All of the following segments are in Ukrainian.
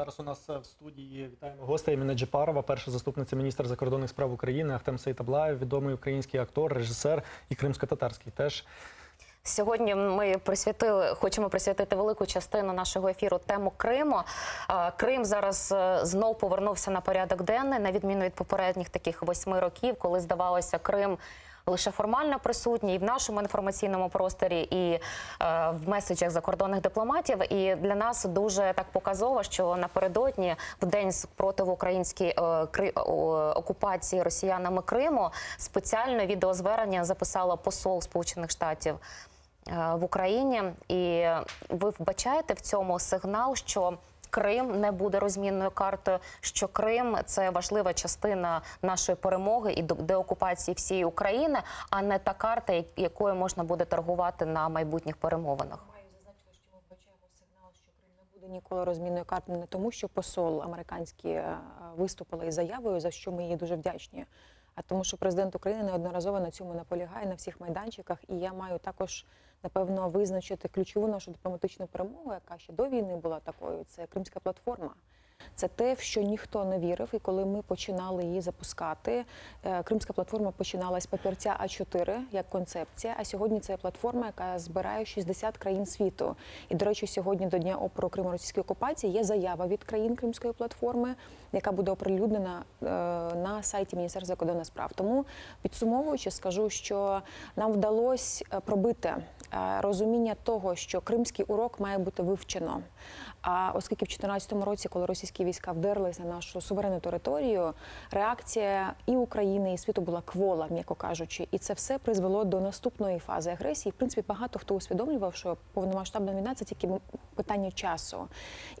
Зараз у нас е, в студії вітаємо гостей Еміне Джепарова, перша заступниця міністра закордонних справ України, Ахтем Сейтаблаєв, відомий український актор, режисер і кримсько-татарський теж. Сьогодні ми присвятили, хочемо присвятити велику частину нашого ефіру тему Криму. Крим зараз е, знов повернувся на порядок денний, на відміну від попередніх таких восьми років, коли здавалося, Крим. Лише формально присутній і в нашому інформаційному просторі, і е, в меседжах закордонних дипломатів. І для нас дуже так показово, що напередодні, в день спротиву українській е, Кри- о, окупації росіянами Криму, спеціальне відеозвернення записало посол Сполучених Штатів е, в Україні. І ви вбачаєте в цьому сигнал, що Крим не буде розмінною картою, що Крим це важлива частина нашої перемоги і деокупації всієї України, а не та карта, якою можна буде торгувати на майбутніх перемовинах. Ніколи розмінною картою, не тому, що посол американський е, виступила із заявою, за що ми їй дуже вдячні. А тому, що президент України неодноразово на цьому наполягає на всіх майданчиках, і я маю також напевно визначити ключову нашу дипломатичну перемогу, яка ще до війни була такою. Це Кримська платформа. Це те, в що ніхто не вірив, і коли ми починали її запускати, е, Кримська платформа починала з папірця А4 як концепція. А сьогодні це платформа, яка збирає 60 країн світу. І до речі, сьогодні до дня опору Криму російської окупації є заява від країн Кримської платформи, яка буде оприлюднена е, на сайті Міністерства закордонних справ. Тому підсумовуючи, скажу, що нам вдалося е, пробити розуміння того, що кримський урок має бути вивчено. А оскільки в 2014 році, коли російські війська вдерлися на нашу суверенну територію, реакція і України, і світу була квола, м'яко кажучи, і це все призвело до наступної фази агресії. В принципі, багато хто усвідомлював, що повномасштабна війна це тільки питання часу.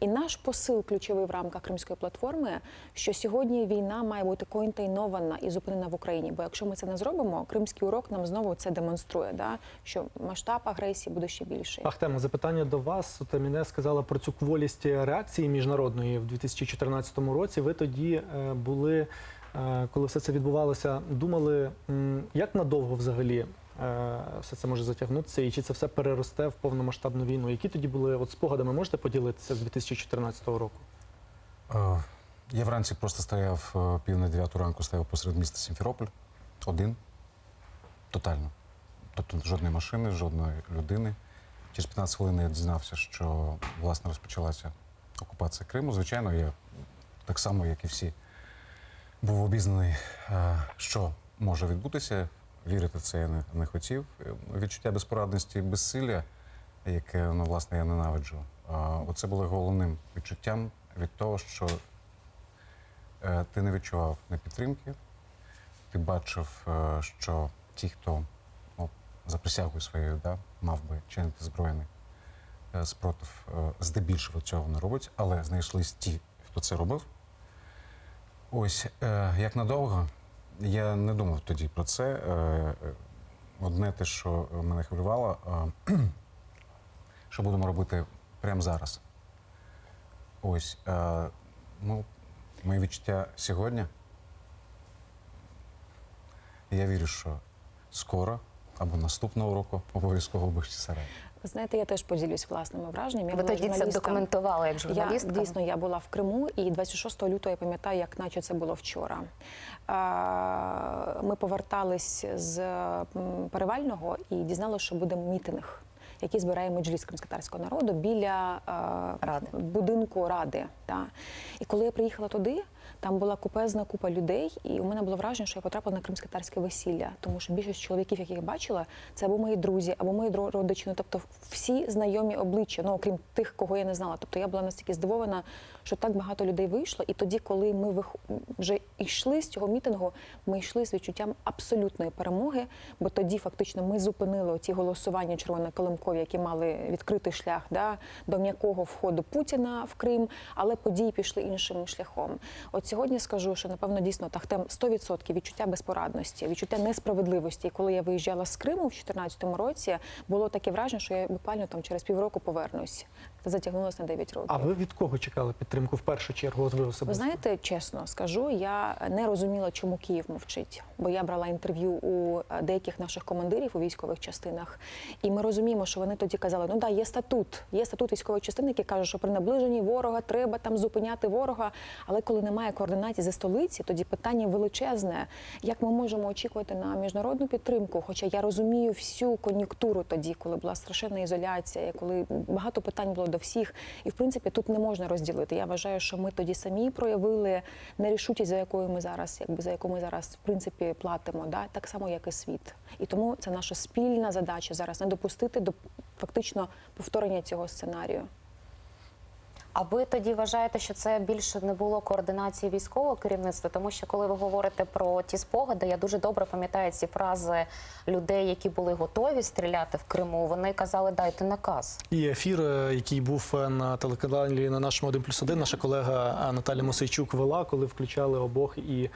І наш посил ключовий в рамках Кримської платформи, що сьогодні війна має бути контейнована і зупинена в Україні. Бо якщо ми це не зробимо, кримський урок нам знову це демонструє, да? що масштаб агресії буде ще більший. Ахтем, запитання до вас. От Еміне сказала про цю кволість реакції міжнародної в 2014 році. Ви тоді е, були, е, коли все це відбувалося, думали, як надовго взагалі е, все це може затягнутися, і чи це все переросте в повномасштабну війну? Які тоді були от спогадами? Можете поділитися з 2014 року? Я вранці просто стояв пів на дев'яту ранку, стояв посеред міста Сімферополь. Один. Тотально. Тобто жодної машини, жодної людини. Через 15 хвилин я дізнався, що власне розпочалася окупація Криму. Звичайно, я так само, як і всі, був обізнаний, е, що може відбутися. Вірити в це я не, не хотів. Відчуття безпорадності і безсилля, яке ну, власне я ненавиджу. е, Оце було головним відчуттям від того, що е, ти не відчував не підтримки, ти бачив, що ті, хто ну, за присягою своєю да, мав би чинити збройний спротив, е, здебільшого цього не робить, але знайшлись ті, хто це робив. Ось е, як надовго, я не думав тоді про це. Е, е, Одне те, що мене хвилювало, е, що будемо робити прямо зараз. Ось, е, ну, мої відчуття сьогодні. Я вірю, що скоро або наступного року обов'язково в Бахчисараї. Ви знаєте, я теж поділюсь власними враженнями. Я Ви тоді це документували як Я дійсно я була в Криму, і 26 лютого я пам'ятаю, як наче це було вчора. Ми повертались з перевального і дізналися, що буде мітинг. Який збирає меджліс кримськотарського народу біля е, Ради. будинку ради. І коли я приїхала туди, там була купезна купа людей, і у мене було враження, що я потрапила на кримськотарське весілля, тому що більшість чоловіків, яких я бачила, це або мої друзі, або мої родичі, ну тобто всі знайомі обличчя, ну окрім тих, кого я не знала. Тобто я була настільки здивована, що так багато людей вийшло. І тоді, коли ми вих... вже йшли з цього мітингу, ми йшли з відчуттям абсолютної перемоги, бо тоді фактично ми зупинили ці голосування червоноколимкові, які мали відкритий шлях да, до м'якого входу Путіна в Крим, але події пішли іншим шляхом. От сьогодні скажу, що напевно дійсно Тахтем 100% відчуття безпорадності, відчуття несправедливості. І коли я виїжджала з Криму в 2014 році, було таке враження, що я буквально там через півроку повернусь. Затягнулося на 9 років. А ви від кого чекали підтримку в першу чергу? От ви особисто? Ви знаєте, чесно скажу, я не розуміла, чому Київ мовчить, бо я брала інтерв'ю у е, деяких наших командирів у військових частинах, і ми розуміємо, що вони тоді казали: ну да, є статут, є статут військової частини, який каже, що при наближенні ворога треба там зупиняти ворога. Але коли немає координації зі столиці, тоді питання величезне. Як ми можемо очікувати на міжнародну підтримку? Хоча я розумію всю кон'юнктуру тоді, коли була страшенна ізоляція, коли багато питань було до всіх, і в принципі тут не можна розділити. Я вважаю, що ми тоді самі проявили нерішучість, за якою ми зараз, якби за яку ми зараз в принципі платимо, да так само, як і світ. І тому це наша спільна задача зараз не допустити до фактично повторення цього сценарію. А ви тоді вважаєте, що це більше не було координації військового керівництва? Тому що коли ви говорите про ті спогади, я дуже добре пам'ятаю ці фрази людей, які були готові стріляти в Криму. Вони казали, дайте наказ. І ефір, е, який був е, на телеканалі на нашому 1 плюс 1, наша колега е, Наталя Мосейчук вела, коли включали обох і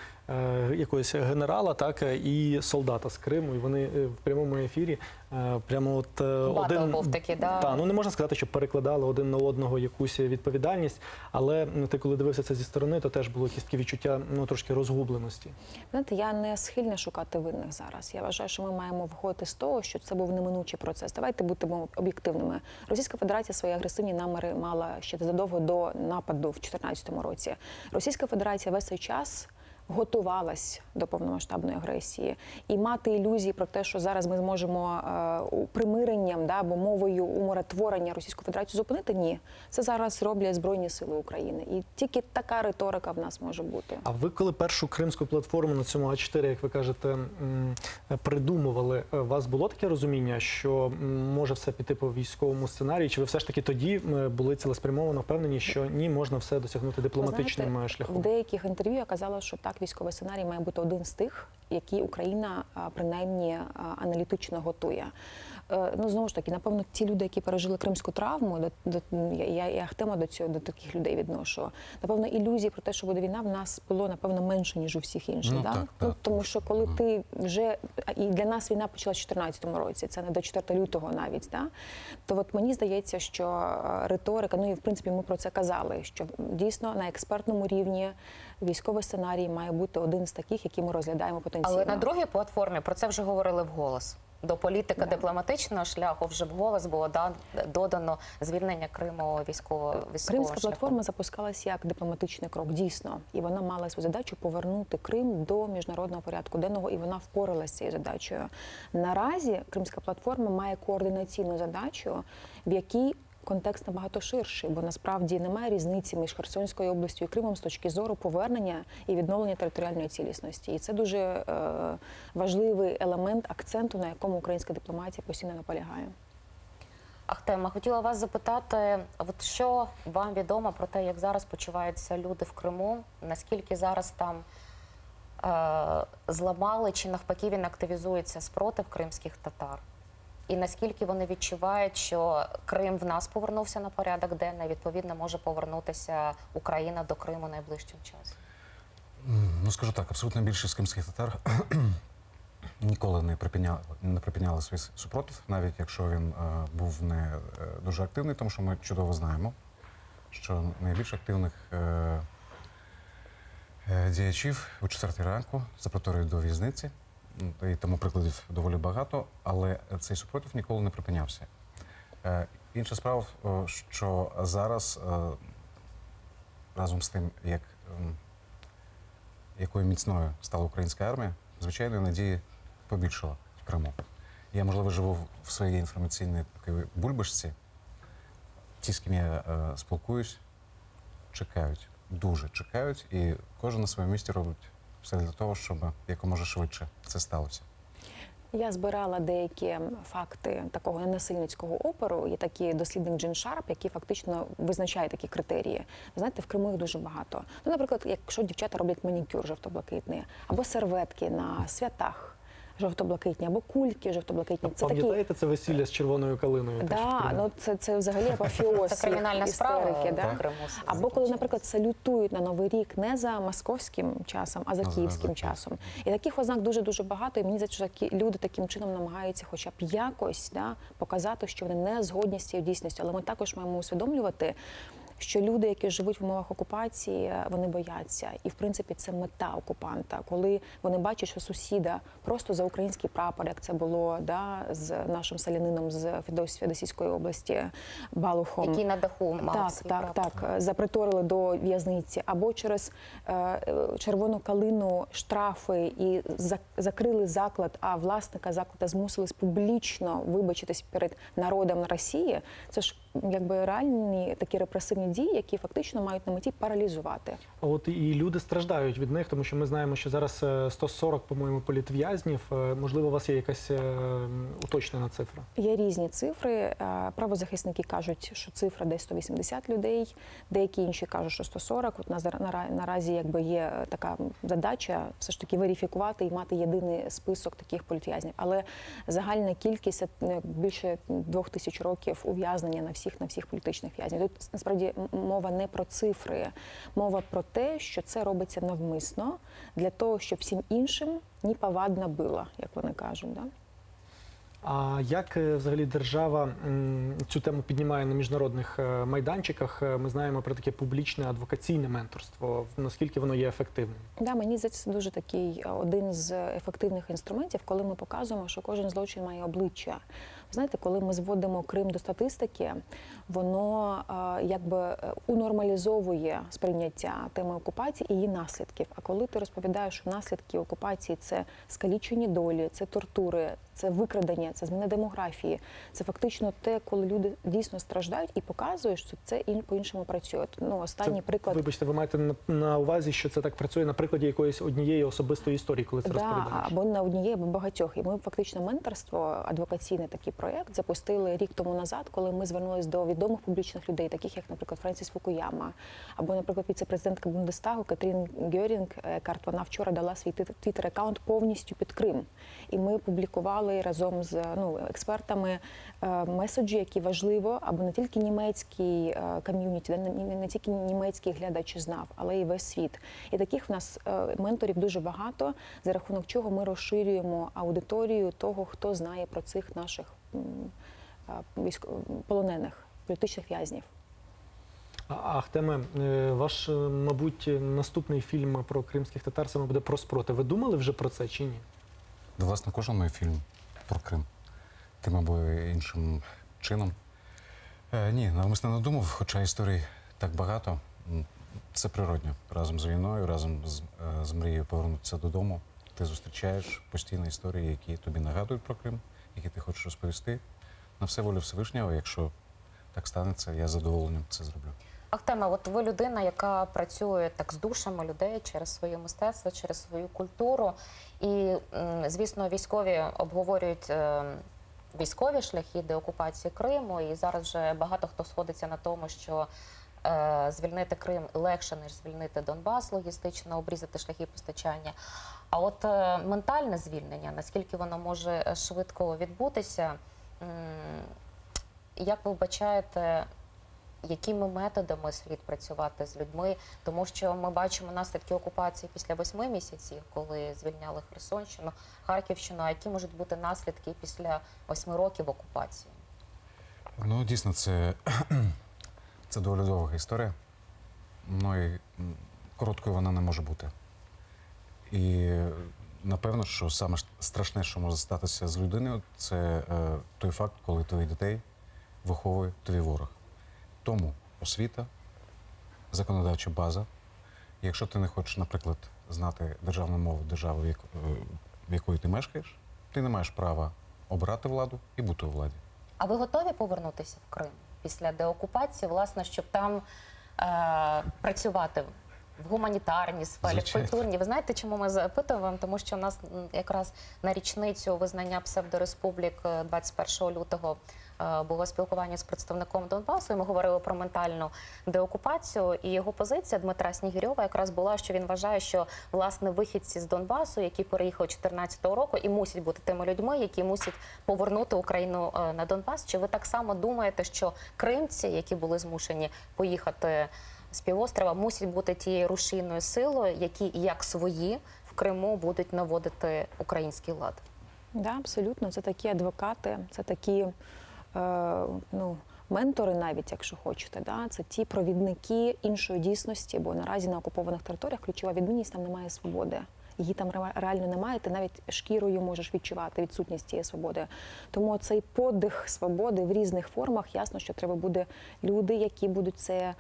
якогось генерала, так е, і солдата з Криму. І вони е, в прямому ефірі е, прямо от е, один був такий, да? Та, ну не можна сказати, що перекладали один на одного якусь відповідальність, але ну, ти коли дивився це зі сторони, то теж було якісь такі відчуття ну трошки розгубленості. Знаєте, я не схильна шукати винних зараз. Я вважаю, що ми маємо виходити з того, що це був неминучий процес. Давайте будемо об'єктивними. Російська Федерація свої агресивні наміри мала ще задовго до нападу в 2014 році. Російська Федерація весь цей час. Готувалась до повномасштабної агресії і мати ілюзії про те, що зараз ми зможемо е, примиренням да, або мовою умиротворення Російську Федерацію зупинити. Ні, це зараз роблять Збройні Сили України, і тільки така риторика в нас може бути. А ви коли першу кримську платформу на цьому А4, як ви кажете, придумували, е, у вас було таке розуміння, що може все піти по військовому сценарію? Чи ви все ж таки тоді були цілеспрямовано впевнені, що ні, можна все досягнути дипломатичним е, знаєте, шляхом? В деяких інтерв'ю я казала, що так, військовий сценарій має бути один з тих, які Україна принаймні аналітично готує. Е, Ну знову ж таки, напевно, ті люди, які пережили кримську травму, до, до я, я, я Ахтема до цього до таких людей відношу. Напевно, ілюзії про те, що буде війна, в нас було напевно менше ніж у всіх інших. Ну, да? так, ну, так, тому що коли ти вже і для нас війна почалась в 2014 році, це не до 4 лютого навіть. Да? То от мені здається, що риторика, ну і в принципі ми про це казали, що дійсно на експертному рівні військовий сценарій має бути один з таких, які ми розглядаємо потенційно. Але на другій платформі про це вже говорили вголос. До політика дипломатичного шляху вже вголос було да, додано звільнення Криму військово військового Кримська шляху. платформа запускалась як дипломатичний крок, дійсно, і вона мала свою задачу повернути Крим до міжнародного порядку денного, і вона впоралася з цією задачею. Наразі Кримська платформа має координаційну задачу, в якій контекст набагато ширший, бо насправді немає різниці між Херсонською областю і Кримом з точки зору повернення і відновлення територіальної цілісності. І це дуже е, важливий елемент акценту, на якому українська дипломатія постійно наполягає. Ахтема, хотіла вас запитати, от що вам відомо про те, як зараз почуваються люди в Криму? Наскільки зараз там е, зламали чи навпаки він активізується спротив кримських татар? І наскільки вони відчувають, що Крим в нас повернувся на порядок денний, відповідно може повернутися Україна до Криму найближчим часом? Ну, скажу так, абсолютно більшість кримських татар ніколи не припиняли, не припиняли свій супротив, навіть якщо він е, був не е, дуже активний, тому що ми чудово знаємо, що найбільш активних е, е, діячів о 4 ранку запроторюють до в'язниці, і тому прикладів доволі багато, але цей супротив ніколи не припинявся. Е, інша справа, е, що зараз е, разом з тим, як ем, якою міцною стала українська армія, звичайно, надії побільшало в Криму. Я, можливо, живу в своїй інформаційній такій бульбашці. Ті, з ким я спілкуюсь, чекають, дуже чекають, і кожен на своєму місці робить все для того, щоб якомога швидше це сталося. Я збирала деякі факти такого ненасильницького опору. Є такий дослідник Джин Шарп, який фактично визначає такі критерії. Знаєте, в Криму їх дуже багато. Ну, наприклад, якщо дівчата роблять манікюр жовто-блакитний, або серветки на святах. Жовто-блакитні або кульки жовто-блакитні. Це такі це весілля з червоною калиною? Да, ну це, це взагалі апофеоз Це кримінальна справа да? Криму. Або коли, наприклад, салютують на Новий рік не за московським часом, а за за київським київським. часом. І таких ознак дуже дуже багато. І мені здається, що такі люди таким чином намагаються, хоча б якось да, показати, що вони не згодні з цією дійсністю. Але ми також маємо усвідомлювати. Що люди, які живуть в умовах окупації, вони бояться, і в принципі це мета окупанта, коли вони бачать, що сусіда просто за український прапор, як це було да, з нашим селянином з Федос- Федосійської області Балухом, Який на даху мав так, свій так, прапор. так. е, Заприторили до в'язниці, або через е, е, червону калину штрафи і закрили заклад, а власника закладу змусили публічно вибачитись перед народом Росії. Це ж якби реальні такі репресивні дії, які фактично мають на меті паралізувати. От і люди страждають від них, тому що ми знаємо, що зараз е, 140, по-моєму, політв'язнів. Е, Можливо, у вас є якась е, уточнена цифра? Є різні цифри. Е, Правозахисники кажуть, що цифра десь 180 людей, деякі інші кажуть, що 140. От на зар- нара- наразі якби є е, така задача все ж таки верифікувати і мати єдиний список таких політв'язнів. Але загальна кількість е, більше двох тисяч років ув'язнення на всіх на всіх політичних в'язнів. Тут насправді мова не про цифри, мова про те, що це робиться навмисно для того, щоб всім іншим ні повадно було, як вони кажуть. Да? А як е, взагалі держава цю тему піднімає на міжнародних е, майданчиках? Е, Ми знаємо про таке публічне адвокаційне менторство. Наскільки воно є ефективним? Да, мені здається, це дуже такий один з ефективних інструментів, коли ми показуємо, що кожен злочин має обличчя. Знаєте, коли ми зводимо Крим до статистики, воно е, якби е, унормалізовує сприйняття теми окупації і її наслідків. А коли ти розповідаєш, що наслідки окупації це скалічені долі, це тортури, це викрадення, це зміна демографії, це фактично те, коли люди дійсно страждають, і показуєш, що це ін- по-іншому працює. Ну, останній Це, приклад. Вибачте, ви маєте на, на увазі, що це так працює на прикладі якоїсь однієї особистої історії, коли це Да, розповідаєш? або на однієї, або багатьох. І ми фактично менторство, адвокаційний такий проєкт запустили рік тому назад, коли ми звернулись до відомих публічних людей, таких як, наприклад, Френсіс Фукуяма, або, наприклад, віце-президентка Бундестагу Катрін Гьорінг, яка от вона вчора дала свій твіттер аккаунт повністю під Крим. І ми публікували разом з ну, експертами е, меседжі, які важливо, аби не тільки німецький е, ком'юніті, да, не, не- не тільки німецький глядач знав, але й весь світ. І таких в нас е, менторів дуже багато, за рахунок чого ми розширюємо аудиторію того, хто знає про цих наших полонених політичних в'язнів. А, Ахтеме, ваш, мабуть, наступний фільм про кримських татар саме буде про спротив. Ви думали вже про це чи ні? Власне, кожен мій фільм про Крим. Тим або іншим чином. Е, ні, навмисно не думав, хоча історій так багато. Це природньо. Разом з війною, разом з, е, з мрією повернутися додому. Ти зустрічаєш постійні історії, які тобі нагадують про Крим, які ти хочеш розповісти. На все волю Всевишнього. Якщо так станеться, я задоволенням це зроблю. Ахтема, от ви людина, яка працює так з душами людей через своє мистецтво, через свою культуру. І, звісно, військові обговорюють е, військові шляхи деокупації Криму. І зараз вже багато хто сходиться на тому, що е, звільнити Крим легше, ніж звільнити Донбас, логістично обрізати шляхи постачання. А от е, ментальне звільнення, наскільки воно може швидко відбутися? Як ви вбачаєте, якими методами слід працювати з людьми, тому що ми бачимо наслідки окупації після восьми місяців, коли звільняли Херсонщину, Харківщину. А які можуть бути наслідки після восьми років окупації? Ну, дійсно, це, це доволі довга історія. Ну і короткою вона не може бути. І напевно, що саме страшне, що може статися з людиною, це е, той факт, коли твоїх дітей виховує твій ворог. Тому освіта, законодавча база. Якщо ти не хочеш, наприклад, знати державну мову держави, в яко- в якої ти мешкаєш, ти не маєш права обрати владу і бути у владі. А ви готові повернутися в Крим після деокупації, власне, щоб там е, працювати в гуманітарній сфері, Звичайно. в культурній. Ви знаєте, чому ми запитуємо? Тому що у нас якраз на річницю визнання псевдореспублік е, 21 лютого е, було спілкування з представником Донбасу. і Ми говорили про ментальну деокупацію. І його позиція Дмитра Снігирьова якраз була, що він вважає, що власне вихідці з Донбасу, які переїхали 2014 року, і мусять бути тими людьми, які мусять повернути Україну е, на Донбас. Чи ви так само думаєте, що кримці, які були змушені поїхати з півострова, мусять бути тією рушійною силою, які як свої в Криму будуть наводити український лад? Да, абсолютно. Це такі адвокати, це такі е, ну, ментори, навіть якщо хочете. Да? Це ті провідники іншої дійсності, бо наразі на окупованих територіях ключова відмінність там немає свободи. Її там ре- реально немає, ти навіть шкірою можеш відчувати відсутність цієї свободи. Тому цей подих свободи в різних формах ясно, що треба буде люди, які будуть це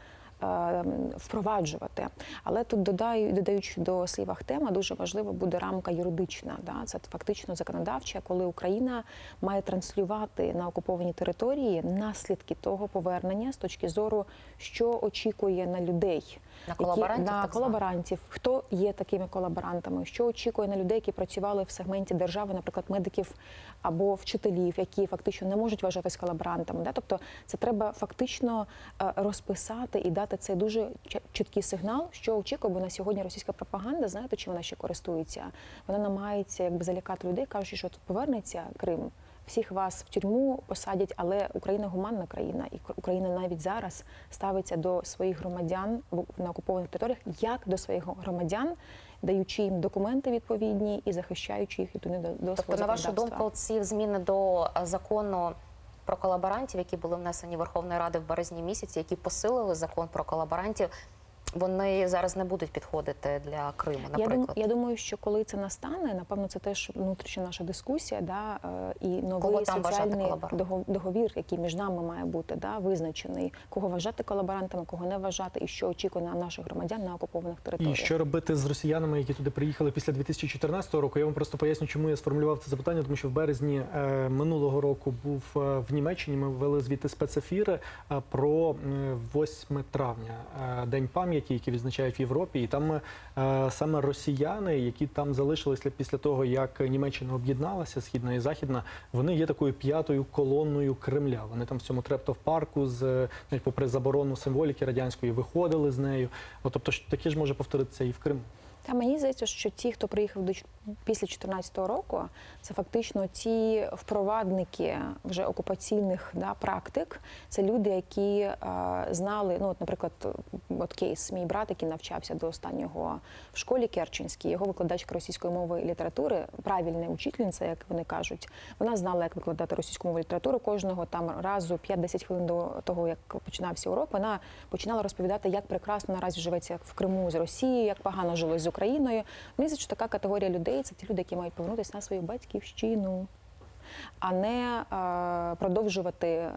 впроваджувати. Але тут додаю, додаючи до слів Ахтема, дуже важлива буде рамка юридична. Да? Це фактично законодавча, коли Україна має транслювати на окуповані території наслідки того повернення з точки зору, що очікує на людей. На колаборантів, на колаборантів, хто є такими колаборантами, що очікує на людей, які працювали в сегменті держави, наприклад, медиків або вчителів, які фактично не можуть вважатись колаборантами. Да? Тобто це треба фактично е, розписати і дати цей дуже чіткий сигнал, що очікує, бо на сьогодні російська пропаганда, знаєте, чим вона ще користується? Вона намагається якби залякати людей, кажучи, що тут повернеться Крим. Всіх вас в тюрму посадять, але Україна гуманна країна, і Україна навіть зараз ставиться до своїх громадян на окупованих територіях як до своїх громадян, даючи їм документи відповідні і захищаючи їх відповідно до, до Тобто, свого на вашу думку, ці зміни до е, закону про колаборантів, які були внесені Верховної Ради в березні місяці, які посилили закон про колаборантів, вони зараз не будуть підходити для Криму, Я, наприклад. дум, я думаю, що коли це настане, напевно, це теж внутрішня наша дискусія, да, е, і новий там соціальний договір, який між нами має бути, да, визначений, кого вважати колаборантами, кого не вважати, і що очікує на наших громадян на окупованих І територіях. що робити з росіянами, які туди приїхали після 2014 року? Я вам просто поясню, чому я сформулював це запитання, тому що в березні е, минулого року був е, в Німеччині. Ми ввели звідти спецефіри е, про е, 8 травня, е, день пам'яті, який відзначають в Європі. І там е, саме росіяни, які там залишилися після того, як Німеччина об'єдналася, східна і західна, вони є такою п'ятою колонною Кремля. Вони там в цьому трептов парку з е, навіть попри заборону символіки радянської виходили з нею. От, тобто таке ж може повторитися і в Криму. Та мені здається, що ті, хто приїхав до після 2014 року, це фактично ті впровадники вже окупаційних да, практик. Це люди, які е, знали, ну, от, наприклад, от кейс, мій брат, який навчався до останнього в школі Керченській, його викладачка російської мови і літератури, правильна учительниця, як вони кажуть, вона знала, як викладати російську мову і літературу кожного там разу 5-10 хвилин до того, як починався урок. Вона починала розповідати, як прекрасно наразі живеться в Криму з Росією, як погано жилось з Україною. Мені здається, що така категорія людей це ті люди, які мають повернутися на свою батьківщину. А не е, продовжувати е,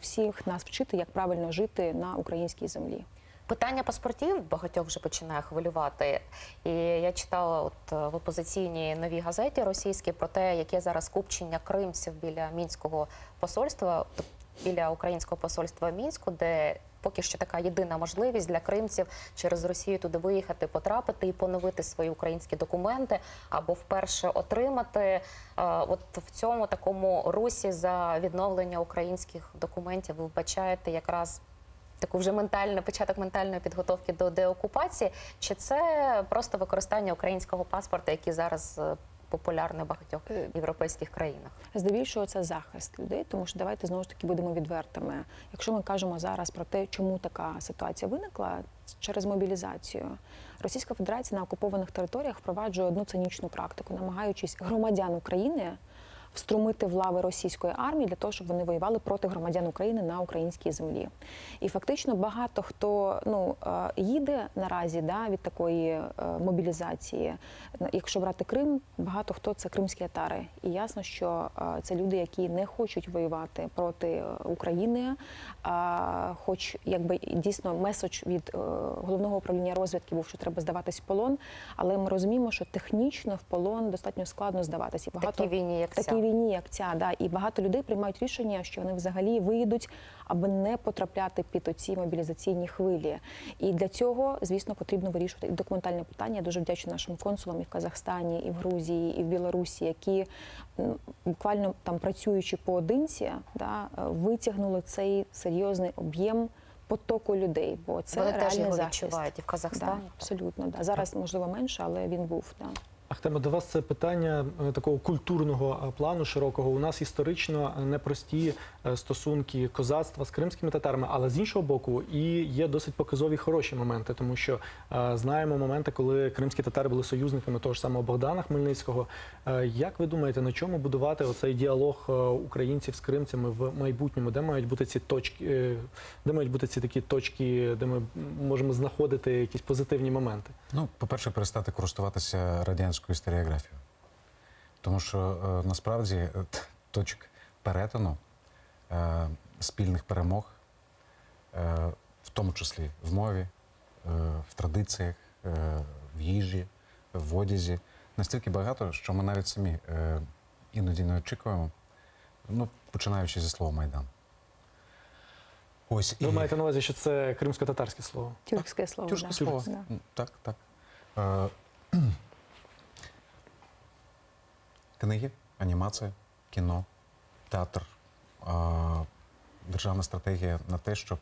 всіх нас вчити, як правильно жити на українській землі. Питання паспортів багатьох вже починає хвилювати. І я читала от е, в опозиційній новій газеті російській про те, яке зараз купчення кримців біля мінського посольства, т- біля українського посольства в мінську, де поки що така єдина можливість для кримців через Росію туди виїхати, потрапити і поновити свої українські документи або вперше отримати. Е, От в цьому такому русі за відновлення українських документів ви вбачаєте якраз таку вже ментальну початок ментальної підготовки до деокупації, чи це просто використання українського паспорта, який зараз е, популярний в багатьох Е, європейських країнах? Здебільшого це захист людей, тому що давайте знову ж таки будемо відвертими. Якщо ми кажемо зараз про те, чому така ситуація виникла через мобілізацію, Російська Федерація на окупованих територіях впроваджує одну цинічну практику, намагаючись громадян України вструмити в лави російської армії для того, щоб вони воювали проти громадян України на українській землі. І фактично багато хто ну е, їде наразі да, від такої е, мобілізації. Якщо брати Крим, багато хто це кримські татари. І ясно, що е, це люди, які не хочуть воювати проти України. Хоч якби дійсно меседж від головного управління розвідки був, що треба здаватись в полон, але ми розуміємо, що технічно в полон достатньо складно здаватися. Багато Такій війні, як такій. Війні, як ця. Да, і багато людей приймають рішення, що вони взагалі виїдуть, аби не потрапляти під оці мобілізаційні хвилі. І для цього, звісно, потрібно вирішувати і документальне питання. Я дуже вдячна нашим консулам і в Казахстані, і в Грузії, і в Білорусі, які буквально там працюючи поодинці, да, е, витягнули цей серйозний об'єм потоку людей. Бо це Вони теж його захист. відчувають і в Да, Казахстані. абсолютно, да. Зараз можливо менше, але він був. Да. Ахтеме, до вас це питання е, такого культурного е, плану широкого. У нас історично е, непрості стосунки козацтва з кримськими татарами, але з іншого боку, і є досить показові хороші моменти, тому що знаємо моменти, коли кримські татари були союзниками того ж самого Богдана Хмельницького. Як ви думаєте, на чому будувати оцей діалог українців з кримцями в майбутньому? Де мають бути ці точки, де мають бути ці такі точки, де ми можемо знаходити якісь позитивні моменти? Ну, по-перше, перестати користуватися радянською історіографією. Тому що е, насправді е, точок перетину е, спільних перемог, е, в тому числі в мові, е, в традиціях, е, в їжі, в одязі, настільки багато, що ми навіть самі е, іноді не очікуємо, ну, починаючи зі слова Майдан. Ось Ви маєте на увазі, що це кримсько-татарське слово? Тюркське слово. Тюркське да. слово. Да. Так, так. Е, Книги, анімація, кіно, театр, державна стратегія на те, щоб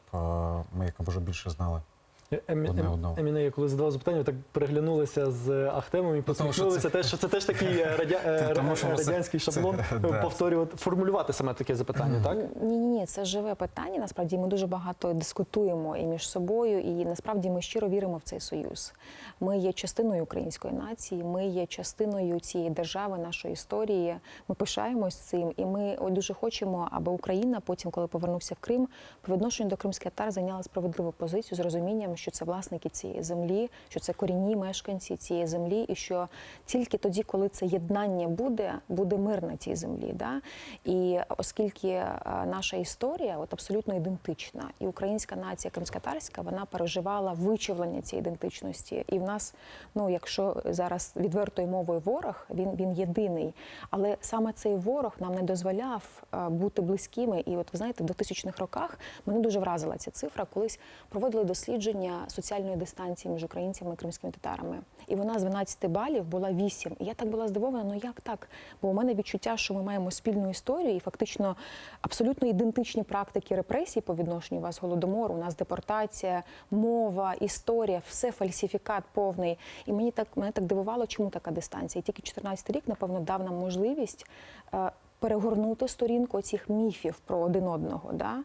ми якомога більше знали. Емі- Ем- одного. Еміне, я коли задавав запитання, ви так переглянулися з Ахтемом і тому посміхнулися. Те, що це теж такий е, е, радянський шаблон повторювати, формулювати саме таке запитання, так? Ні, ні, ні, це живе питання. Насправді ми дуже багато дискутуємо і між собою, і насправді ми щиро віримо в цей союз. Ми є частиною української нації, ми є частиною цієї держави, нашої історії. Ми пишаємось цим, і ми дуже хочемо, аби Україна потім, коли повернувся в Крим, по відношенню до кримських татар зайняла справедливу позицію з розумінням, що це власники цієї землі, що це корінні мешканці цієї землі, і що тільки тоді, коли це єднання буде, буде мир на цій землі. Да? І оскільки е, наша історія от абсолютно ідентична, і українська нація кримськотарська вона переживала вичавлення цієї ідентичності. І в нас, ну якщо зараз відвертою мовою ворог, він, він єдиний. Але саме цей ворог нам не дозволяв е, бути близькими. І от ви знаєте, в 2000-х роках мене дуже вразила ця цифра. Колись проводили дослідження соціальної дистанції між українцями і кримськими татарами. І вона з 12 балів була 8. І я так була здивована, ну як так? Бо у мене відчуття, що ми маємо спільну історію і фактично абсолютно ідентичні практики репресій по відношенню вас голодомору. У нас депортація, мова, історія, все фальсифікат повний. І мені так мене так дивувало, чому така дистанція. І тільки 14 рік, напевно, дав нам можливість. Перегорнути сторінку цих міфів про один одного, да?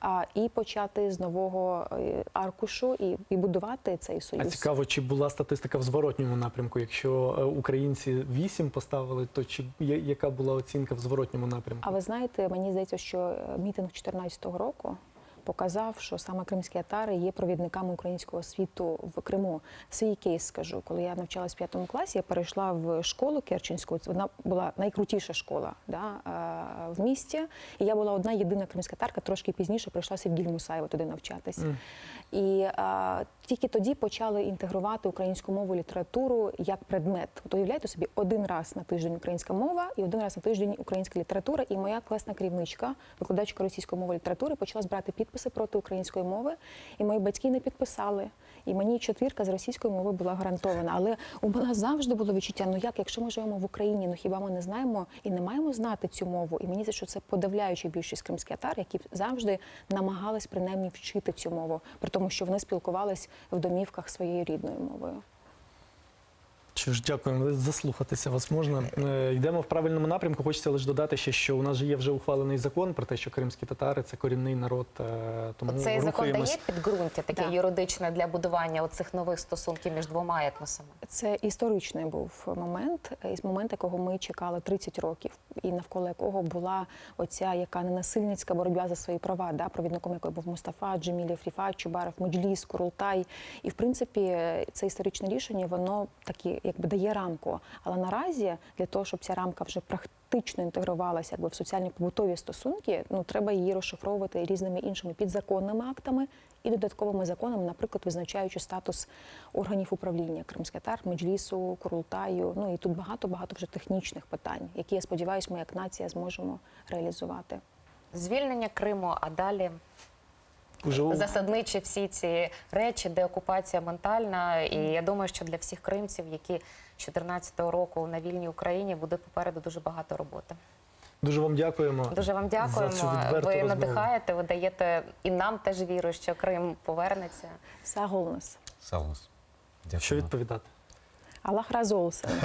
а, і почати з нового е, аркушу і, і будувати цей А союз. цікаво, чи була статистика в зворотньому напрямку? Якщо е, українці 8 поставили, то чи яка була оцінка в зворотньому напрямку? А ви знаєте, мені здається, що е, мітинг 2014 року показав, що саме кримські татари є провідниками українського світу в Криму. Свій кейс скажу, коли я навчалась в п'ятому класі, я перейшла в школу Керченську. Вона була найкрутіша школа да, е, в місті. І я була одна єдина кримська татарка, трошки пізніше прийшла Севгіль Мусаєва туди навчатись. Мгм. І е, тільки тоді почали інтегрувати українську мову літературу як предмет. От уявляєте собі, один раз на тиждень українська мова і один раз на тиждень українська література. І моя класна керівничка, викладачка російської мови і літератури, почала збирати підписи проти української мови. І мої батьки не підписали. І мені четвірка з російської мови була гарантована. Але у мене завжди було відчуття: ну як, якщо ми живемо в Україні, ну хіба ми не знаємо і не маємо знати цю мову? І мені здається, що це подавляюча більшість кримських татар, які завжди намагались принаймні вчити цю мову, при тому, що вони спілкувались в домівках своєю рідною мовою. Що ж, дякуємо. Заслухатися вас можна. Е, Йдемо в правильному напрямку. Хочеться лише додати ще, що у нас же є вже ухвалений закон про те, що кримські татари це корінний народ. е, Тому Цей закон рухаємось. дає підґрунтя таке Да. юридичне для будування оцих нових стосунків між двома етносами. Це історичний був момент, е, момент, якого ми чекали 30 років, і навколо якого була оця яка ненасильницька боротьба за свої права, да, провідником якої був Мустафа, Джемілів, Ріфат, Чубаров, Меджліс, Курултай. І в принципі це історичне рішення, воно такі якби дає рамку. Але наразі для того, щоб ця рамка вже практично інтегрувалася якби в соціальні побутові стосунки, ну треба її розшифровувати різними іншими підзаконними актами і додатковими законами, наприклад, визначаючи статус органів управління Кримський татар, меджлісу, Курултаю. Ну і тут багато багато вже технічних питань, які я сподіваюся, ми як нація зможемо реалізувати. Звільнення Криму, а далі Уже засадничі всі ці речі, деокупація ментальна. І я думаю, що для всіх кримців, які з 14-го року на вільній Україні, буде попереду дуже багато роботи. Дуже вам дякуємо. Дуже вам За цю дякуємо. відверту Ви розмову. надихаєте, ви даєте і нам теж віру, що Крим повернеться. Саголнес. Салус. Дякую. Що відповідати? Аллах разолсен.